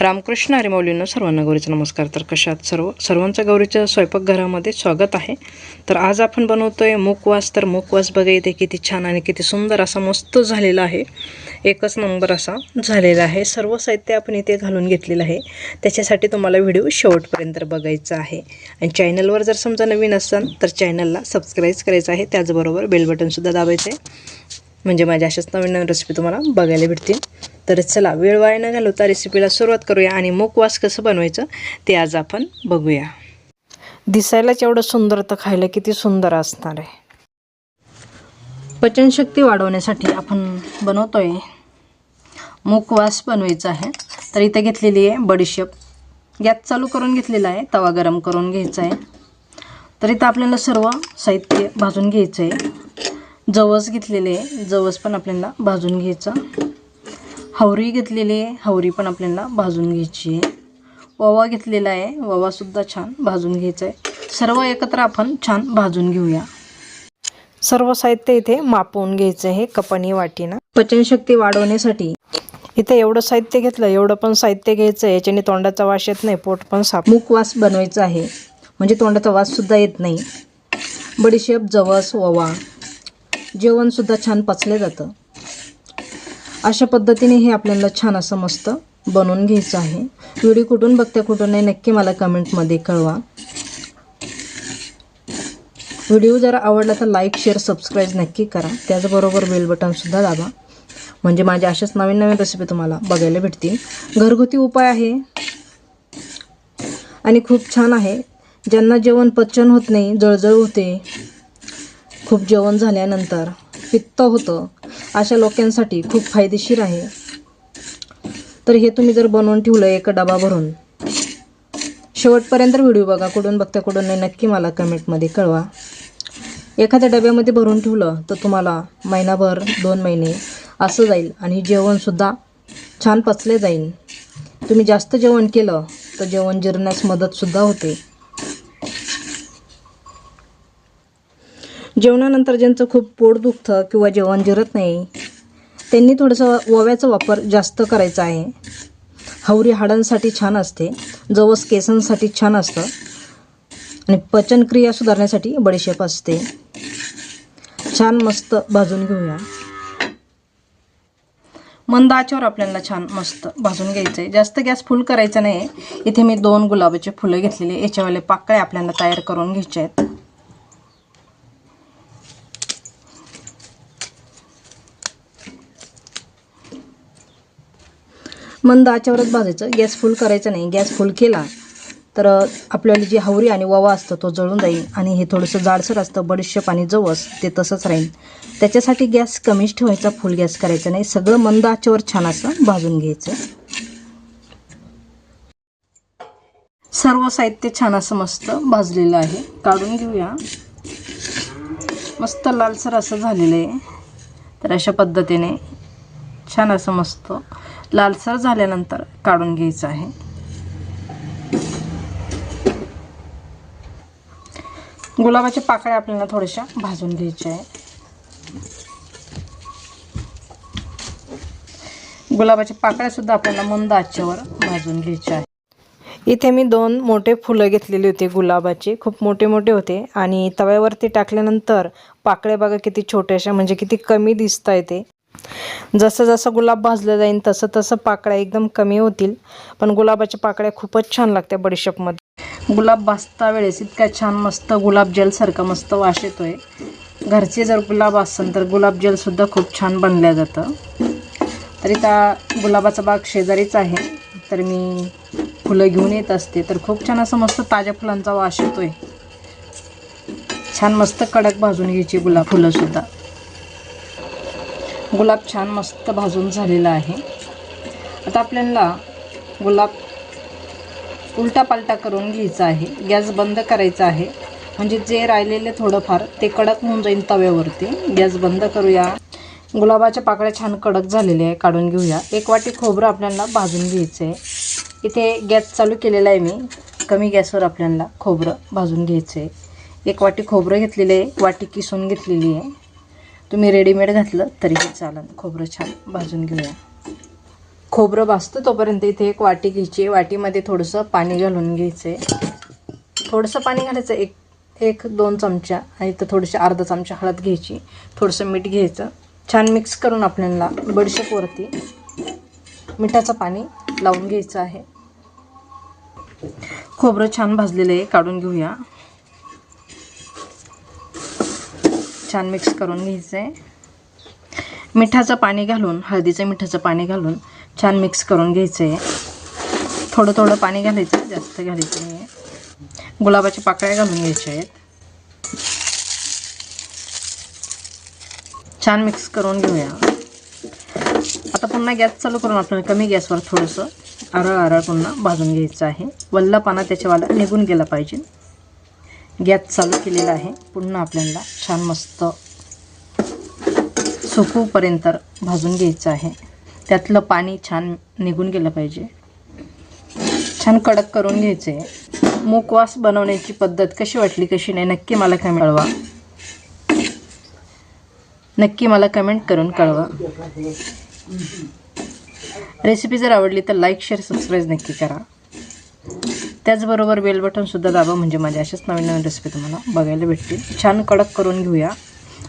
रामकृष्ण हरिमौलींनो सर्वांना गौरीचा नमस्कार. तर कशात सर्व सर्वांचं गौरीच्या स्वयंपाकघरामध्ये स्वागत आहे. तर आज आपण बनवतो आहे मूकवास. तर मूकवास बघा इथे किती छान आणि किती सुंदर असा मस्त झालेला आहे. एकच नंबर असा झालेला आहे. सर्व साहित्य आपण इथे घालून घेतलेलं आहे. त्याच्यासाठी तुम्हाला व्हिडिओ शेवटपर्यंत बघायचा आहे. आणि चॅनलवर जर समजा नवीन असाल तर चॅनलला सबस्क्राईब करायचं आहे. त्याचबरोबर बेल बटनसुद्धा दाबायचं आहे. म्हणजे माझ्या अशाच नवीन नवीन रेसिपी तुम्हाला बघायला भेटतील. तर चला वेळ वाया न घालवता रेसिपीला सुरुवात करूया आणि मुकवास कसं बनवायचं ते आज आपण बघूया. दिसायलाच एवढं सुंदर तर खायला किती सुंदर असणार आहे. पचनशक्ती वाढवण्यासाठी आपण बनवतोय मुकवास बनवायचा आहे. तर इथे घेतलेली आहे बडीशेप. गॅस चालू करून घेतलेला आहे तवा गरम करून घ्यायचा आहे. तर इथं आपल्याला सर्व साहित्य भाजून घ्यायचं आहे जवस घेतलेले आहे जवस पण आपल्याला भाजून घ्यायचं. हवरी घेतलेली आहे. हवरी पण आपल्याला भाजून घ्यायची आहे. ओवा घेतलेला आहे. ओवासुद्धा छान भाजून घ्यायचा आहे. सर्व एकत्र आपण छान भाजून घेऊया. सर्व साहित्य इथे मापवून घ्यायचं आहे कपानी वाटीनं. पचनशक्ती वाढवण्यासाठी. इथं एवढं साहित्य घेतलं एवढं पण साहित्य घ्यायचं आहे. याच्याने तोंडाचा वास येत नाही पोट पण साफ मुखवास बनवायचा आहे. म्हणजे तोंडाचा वाससुद्धा येत नाही. बडीशेप जवस ओवा. जेवणसुद्धा छान पचलं जातं. अशा पद्धतीने हे आपल्याला छान असं मस्त बनवून घ्यायचं आहे. व्हिडिओ कुठून बघता कुठून नाही नक्की मला कमेंटमध्ये कळवा. व्हिडिओ जर आवडला तर लाईक शेअर सबस्क्राईब नक्की करा. त्याचबरोबर बेल बटनसुद्धा दाबा. म्हणजे माझ्या अशाच नवीन नवीन रेसिपी तुम्हाला बघायला भेटतील. घरगुती उपाय आहे. आणि खूप छान आहे. ज्यांना जेवण पचन होत नाही जळजळ होते खूप जेवण झाल्यानंतर पित्त होतं अशा लोकांसाठी खूप फायदेशीर आहे. तर हे तुम्ही जर बनवून ठेवलं एक डबा भरून शेवटपर्यंत व्हिडिओ बघा कुठून बघता कुठून नाही नक्की मला कमेंटमध्ये कळवा. एखाद्या डब्यामध्ये भरून ठेवलं तर तुम्हाला महिनाभर दोन महिने असं जाईल आणि जेवणसुद्धा छान पचले जाईल. तुम्ही जास्त जेवण केलं तर जेवण जिरण्यास मदतसुद्धा होते. जेवणानंतर ज्यांचं खूप पोट दुखतं किंवा जेवण जिरत नाही त्यांनी थोडंसं ओव्याचा वापर जास्त करायचा आहे. हवरी हाडांसाठी छान असते जवस केसांसाठी छान असतं आणि पचनक्रिया सुधारण्यासाठी बडीशेप असते. छान मस्त भाजून घेऊया. मंद आचेवर आपल्याला छान मस्त भाजून घ्यायचं आहे जास्त गॅस फुल करायचा नाही. इथे मी दोन गुलाबाचे फुलं घेतलेले याच्यावाले पाकळे आपल्याला तयार करून घ्यायचे आहेत. मंद आचेवरच भाजायचं. गॅस फुल करायचं नाही. गॅस फुल केला तर आपल्याला जी हावरी आणि ववा असतं तो जळून जाईल आणि हे थोडंसं जाडसर असतं. बडीशेप आणि जवस ते तसंच राहील. त्याच्यासाठी गॅस कमीच ठेवायचा. फुल गॅस करायचा नाही. सगळं मंद आचेवर छान असं भाजून घ्यायचं. सर्व साहित्य छान असं मस्त भाजलेलं आहे. काढून घेऊया. मस्त लालसर असं झालेलं आहे. तर अशा पद्धतीने छान असं मस्त लालसर झाल्यानंतर काढून घ्यायचं आहे. गुलाबाच्या पाकळ्या आपल्याला थोड्याशा भाजून घ्यायच्या आहे. गुलाबाच्या पाकळ्या सुद्धा आपल्याला मंद आचेवर भाजून घ्यायच्या आहे. इथे मी दोन मोठे फुलं घेतलेली होती गुलाबाची खूप मोठे मोठे होते आणि तव्यावरती टाकल्यानंतर पाकळ्या बघा किती छोट्याशा म्हणजे किती कमी दिसत आहे ते. जसं जसं गुलाब भाजलं जाईल तसं तसं पाकळ्या एकदम कमी होतील. पण गुलाबाच्या पाकळ्या खूपच छान लागत्या बडीशेपमध्ये. गुलाब भाजता वेळेस इतका छान मस्त गुलाब जेलसारखा मस्त वास येतो आहे घरचे जर गुलाब असेल तर गुलाब जेलसुद्धा खूप छान बनल्या जातं. तरी त्या गुलाबाचा बाग शेजारीच आहे. तर मी फुलं घेऊन येत असते. तर खूप छान असं मस्त ताज्या फुलांचा वास येतो आहे छान मस्त कडक भाजून घ्यायची गुलाब फुलंसुद्धा गुलाब छान मस्त भाजून झालेला आहे. आता आपल्याला गुलाब उलटा पालटा करून घ्यायचा आहे. गॅस बंद करायचा आहे. म्हणजे जे राहिलेले थोडंफार ते कडक होऊन जाईल तव्यावरती. गॅस बंद करूया. गुलाबाच्या पाकळ्या छान कडक झालेल्या आहे काढून घेऊया. एक वाटी खोबरं आपल्याला भाजून घ्यायचं आहे. इथे गॅस चालू केलेला आहे मी. कमी गॅसवर आपल्याला खोबरं भाजून घ्यायचं आहे. एक वाटी खोबरं घेतलेलं आहे वाटी किसून घेतलेली आहे. तुम्ही रेडीमेड घातलं तरीही चालेल खोबरं छान भाजून घेऊया. खोबरं भाजतं तोपर्यंत इथे एक वाटी घ्यायची. वाटीमध्ये थोडंसं पाणी घालून घ्यायचं आहे थोडंसं पाणी घालायचं एक एक दोन चमचा. आणि इथं थोडीशी अर्धा चमचा हळद घ्यायची. थोडंसं मीठ घ्यायचं. छान मिक्स करून आपल्याला बडीशेपवरती मिठाचं पाणी लावून घ्यायचं आहे. खोबरं छान भाजलेलं आहे काढून घेऊया. छान मिक्स करून घ्यायचं आहे मिठाचं पाणी घालून हळदीचं मिठाचं पाणी घालून छान मिक्स करून घ्यायचं आहे थोडं थोडं पाणी घालायचं जास्त घालायचं नाही आहे गुलाबाच्या पाकळ्या घालून घ्यायच्या आहेत. छान मिक्स करून घेऊया. आता पुन्हा गॅस चालू करून आपल्याला कमी गॅसवर थोडंसं आरळ आरळ पुन्हा भाजून घ्यायचं आहे. वल्लपणा त्याच्यावाला निघून गेला पाहिजे. गॅस चालू केलेला आहे. पुन्हा आपल्याला छान मस्त सुकूपर्यंत भाजून घ्यायचं आहे. त्यातलं पाणी छान निघून गेलं पाहिजे. छान कडक करून घ्यायचे आहे मुखवास बनवण्याची पद्धत कशी वाटली कशी नाही नक्की मला कमेंट कळवा. नक्की मला कमेंट करून कळवा. रेसिपी जर आवडली तर लाईक शेअर सबस्क्राईब नक्की करा. त्याचबरोबर बेल बटनसुद्धा दाबा म्हणजे माझ्या अशाच नवीन नवीन रेसिपी तुम्हाला बघायला भेटतील. छान कडक करून घेऊया.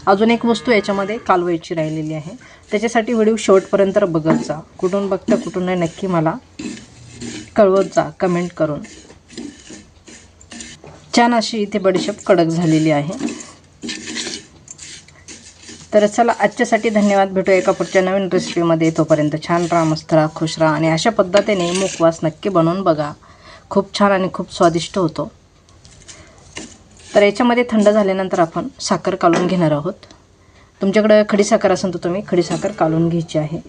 अजून एक वस्तू याच्यामध्ये कालवायची राहिलेली आहे. त्याच्यासाठी व्हिडिओ शेवटपर्यंत बघत जा. कुठून बघता कुठून नाही नक्की मला कळवत जा कमेंट करून. छान अशी इथे बडीशेप कडक झालेली आहे. तर चला आजच्यासाठी धन्यवाद. भेटू एका पुढच्या नवीन रेसिपीमध्ये तोपर्यंत छान राहा मस्त राहा खुश राहा आणि अशा पद्धतीने मुखवास नक्की बनवून बघा. खूप छान आणि खूप स्वादिष्ट होतो. तर याच्यामध्ये थंड झाल्यानंतर आपण साखर कालून घेणार आहोत. तुमच्याकडं खडी साखर असेल तर तुम्ही खडी साखर कालून घ्यायची आहे.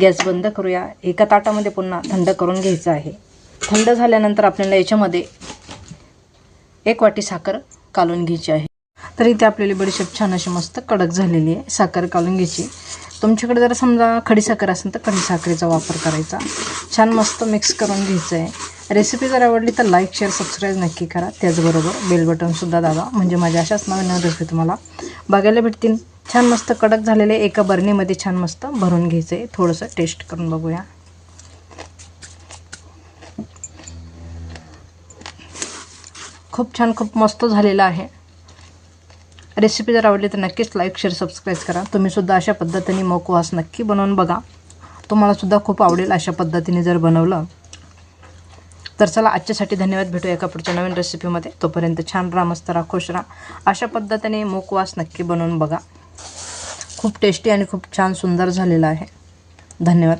गॅस बंद करूया. एका ताटामध्ये पुन्हा थंड करून घ्यायचं आहे. थंड झाल्यानंतर आपल्याला याच्यामध्ये एक वाटी साखर कालून घ्यायची आहे. तर इथे आपल्याला बडीशेप छान अशी मस्त कडक झालेली आहे. साखर कालून घ्यायची. तुमच्याकडे जर समजा खडी साखर असेल तर खडी साखरेचा वापर करायचा. छान मस्त मिक्स करून घ्यायचं आहे. रेसिपी जर आवडली तर लाईक शेअर सबस्क्राईब नक्की करा. त्याचबरोबर बेल बटनसुद्धा दाबा. म्हणजे माझ्या अशाच नवीन नवीन रेसिपी तुम्हाला बघायला भेटतील. छान मस्त कडक झालेले एका बरणीमध्ये छान मस्त भरून घ्यायचं. आहे थोडंसं टेस्ट करून बघूया. खूप छान खूप मस्त झालेलं आहे. रेसिपी जर आवडली तर नक्कीच लाईक शेअर सबस्क्राईब करा. तुम्हीसुद्धा अशा पद्धतीने मोकवास नक्की बनवून बघा. तुम्हालासुद्धा खूप आवडेल अशा पद्धतीने जर बनवलं. तर चला आजच्यासाठी धन्यवाद. भेटू एका पुढच्या नवीन रेसिपीमध्ये तोपर्यंत छान राहा मस्त राहा खुश राहा. अशा पद्धतीने मोकवास नक्की बनवून बघा. खूप टेस्टी आणि खूप छान सुंदर झालेला आहे. धन्यवाद.